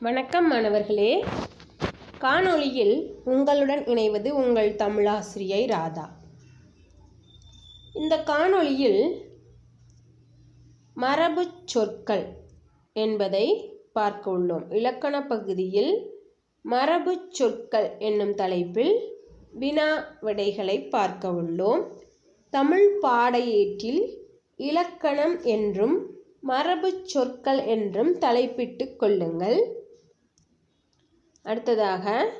வணக்கம் மாணவர்களே. காணொளியில் உங்களுடன் இணைவது உங்கள் தமிழாசிரியை ராதா. இந்த காணொளியில் மரபுச் சொற்கள் என்பதை பார்க்க உள்ளோம். இலக்கண பகுதியில் மரபுச் சொற்கள் என்னும் தலைப்பில் வினா விடைகளை பார்க்க உள்ளோம். தமிழ் பாடையேட்டில் இலக்கணம் என்றும் மரபுச் சொற்கள் என்றும் தலைப்பிட்டு கொள்ளுங்கள். அடுத்ததாக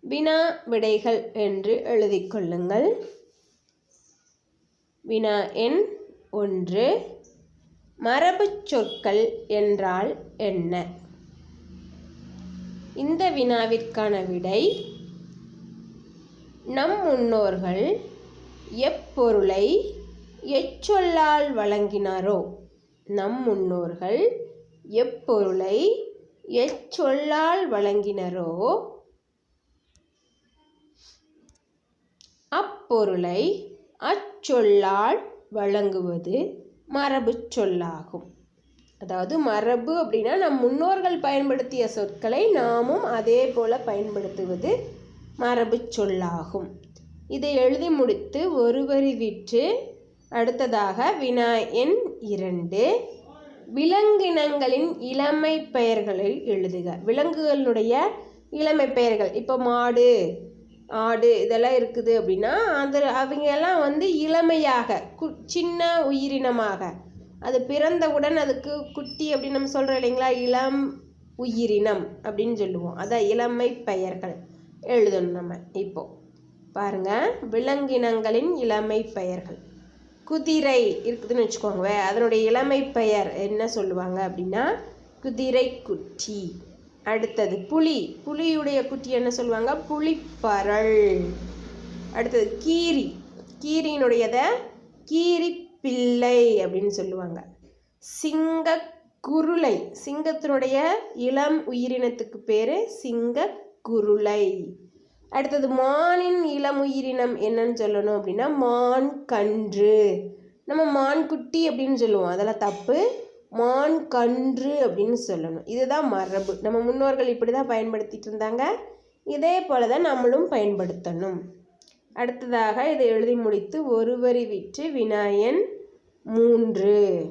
வினா விடைகள் என்று எழுதிக் கொள்ளுங்கள். வினா எண் ஒன்று மரபுச் சொற்கள் என்றால் என்ன? இந்த வினாவிற்கான விடை நம் முன்னோர்கள் எப்பொருளை எச்சொல்லால் வழங்கினாரோ நம் முன்னோர்கள் எப்பொருளை எச்சொல்லால் வழங்கினரோ? அப்பொருளை அச்சொல்லால் வழங்குவது மரபுச் சொல்லாகும். அதாவது மரபு அப்படின்னா நம் முன்னோர்கள் பயன்படுத்திய சொற்களை நாமும் அதே போல பயன்படுத்துவது மரபுச் சொல்லாகும். இதை எழுதி முடித்து ஒரு வரி விற்று அடுத்ததாக வினா எண் இரண்டு விலங்கினங்களின் இளமை பெயர்களை எழுதுக. விலங்குகளுடைய இளமை பெயர்கள். இப்போ மாடு ஆடு இதெல்லாம் இருக்குது அப்படின்னா அது அவங்கெல்லாம் வந்து இளமையாக கு சின்ன உயிரினமாக. அது பிறந்தவுடன் அதுக்கு குட்டி அப்படின்னு நம்ம சொல்கிறோம் இல்லைங்களா? இளம் உயிரினம் அப்படின்னு சொல்லுவோம். அதான் இளமை பெயர்கள் எழுதணும் நம்ம. இப்போ பாருங்க. விலங்கினங்களின் இளமை பெயர்கள். குதிரை இருக்குதுன்னு வச்சுக்கோங்க அதனுடைய இளமை பெயர் என்ன சொல்லுவாங்க அப்படின்னா குதிரை குட்டி அடுத்தது புலி. புலியுடைய குட்டி என்ன சொல்லுவாங்க? புலிப்பரல். அடுத்தது கீரி. கீரியினுடையத கீரி பிள்ளை அப்படின்னு சொல்லுவாங்க. சிங்க குருளை சிங்கத்தினுடைய இளம் உயிரினத்துக்கு பேர் சிங்க குருளை அடுத்தது மானின் இளம் உயிரினம் என்னன்னு சொல்லணும் அப்படின்னா மான் கன்று. நம்ம மான் குட்டி அப்படின்னு சொல்லுவோம். அதெல்லாம் தப்பு. மான் கன்று அப்படின்னு சொல்லணும். இதுதான் மரபு. நம்ம முன்னோர்கள் இப்படி தான் பயன்படுத்திட்டு இருந்தாங்க. இதே போல தான் நம்மளும் பயன்படுத்தணும். அடுத்ததாக இதை எழுதி முடித்து ஒருவரி விற்று வினாயன் மூன்று.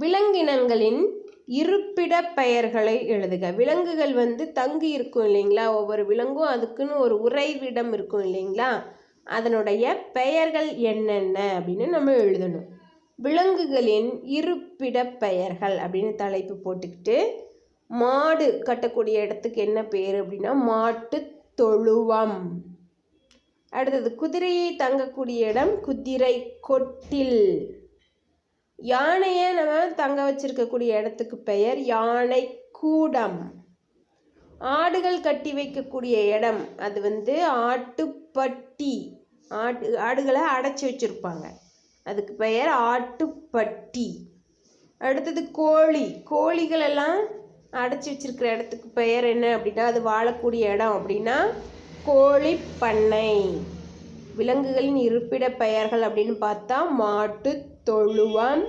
விலங்கினங்களின் இருப்பிட பெயர்களை எழுதுக. விலங்குகள் வந்து தங்கி இருக்கும் இல்லைங்களா? ஒவ்வொரு விலங்கும் அதுக்குன்னு ஒரு உறைவிடம் இருக்கும் இல்லைங்களா? அதனுடைய பெயர்கள் என்னென்ன அப்படின்னு நம்ம எழுதணும். விலங்குகளின் இருப்பிட பெயர்கள் அப்படின்னு தலைப்பு போட்டுக்கிட்டு மாடு கட்டக்கூடிய இடத்துக்கு என்ன பேர் அப்படின்னா மாட்டு தொழுவம். அடுத்தது குதிரையை தங்கக்கூடிய இடம் குதிரை கொட்டில். யானையை நம்ம தங்க வச்சிருக்கக்கூடிய இடத்துக்கு பெயர் யானை கூடம். ஆடுகள் கட்டி வைக்கக்கூடிய இடம் அது வந்து ஆட்டுப்பட்டி. ஆட்டு ஆடுகளை அடைச்சி வச்சுருப்பாங்க. அதுக்கு பெயர் ஆட்டுப்பட்டி. அடுத்தது கோழி. கோழிகள் எல்லாம் அடைச்சி வச்சிருக்கிற இடத்துக்கு பெயர் என்ன அப்படின்னா அது வாழக்கூடிய இடம் அப்படின்னா கோழி பண்ணை விலங்குகளின் இருப்பிட பெயர்கள் அப்படின்னு பார்த்தா மாட்டு தொழுவம்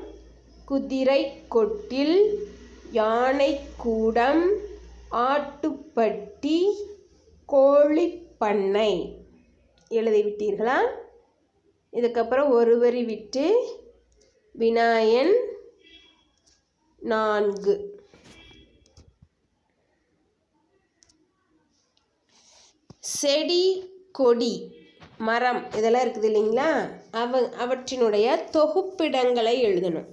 குதிரை கொட்டில் யானை கூடம் ஆட்டுப்பட்டி கோழிப்பண்ணை எழுதிவிட்டீர்களா? இதுக்கப்புறம் ஒரு வரி விட்டு விநாயன் நான்கு. செடி கொடி மரம் இதெல்லாம் இருக்குது இல்லைங்களா? அவ அவற்றினுடைய தொகுப்பிடங்களை எழுதணும்.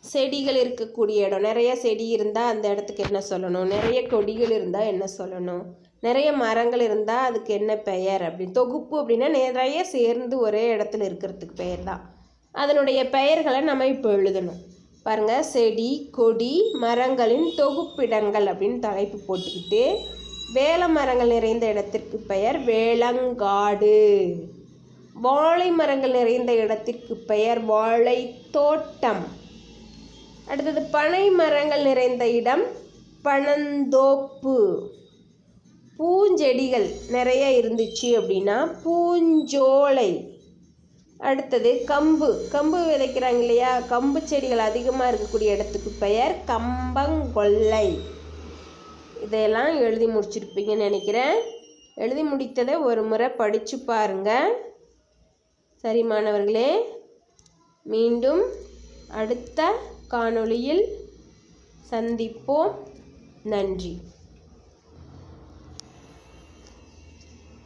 செடிகள் இருக்கக்கூடிய இடம். நிறைய செடி இருந்தால் அந்த இடத்துக்கு என்ன சொல்லணும்? நிறைய கொடிகள் இருந்தால் என்ன சொல்லணும்? நிறைய மரங்கள் இருந்தால் அதுக்கு என்ன பெயர் அப்படின்னு. தொகுப்பு அப்படின்னா நிறைய சேர்ந்து ஒரே இடத்துல இருக்கிறதுக்கு பெயர் தான். அதனுடைய பெயர்களை நம்ம இப்போ எழுதணும். பாருங்கள் செடி கொடி மரங்களின் தொகுப்பிடங்கள் அப்படின்னு தலைப்பு போட்டுக்கிட்டு வேல மரங்கள் நிறைந்த இடத்திற்கு பெயர் வேளங்காடு. வாழை மரங்கள் நிறைந்த இடத்திற்கு பெயர் வாழை தோட்டம் அடுத்தது பனை மரங்கள் நிறைந்த இடம் பனந்தோப்பு. பூஞ்செடிகள் நிறைய இருந்துச்சு அப்படின்னா பூஞ்சோலை. அடுத்தது கம்பு. கம்பு விதைக்கிறாங்க இல்லையா? கம்பு செடிகள் அதிகமாக இருக்கக்கூடிய இடத்துக்கு பெயர் கம்பங்கொல்லை. இதையெல்லாம் எழுதி முடிச்சிருப்பீங்கன்னு நினைக்கிறேன். எழுதி முடித்ததை ஒரு முறை படித்து பாருங்கள் சரி மாணவர்களே. மீண்டும் அடுத்த காணொளியில் சந்திப்போம். நன்றி.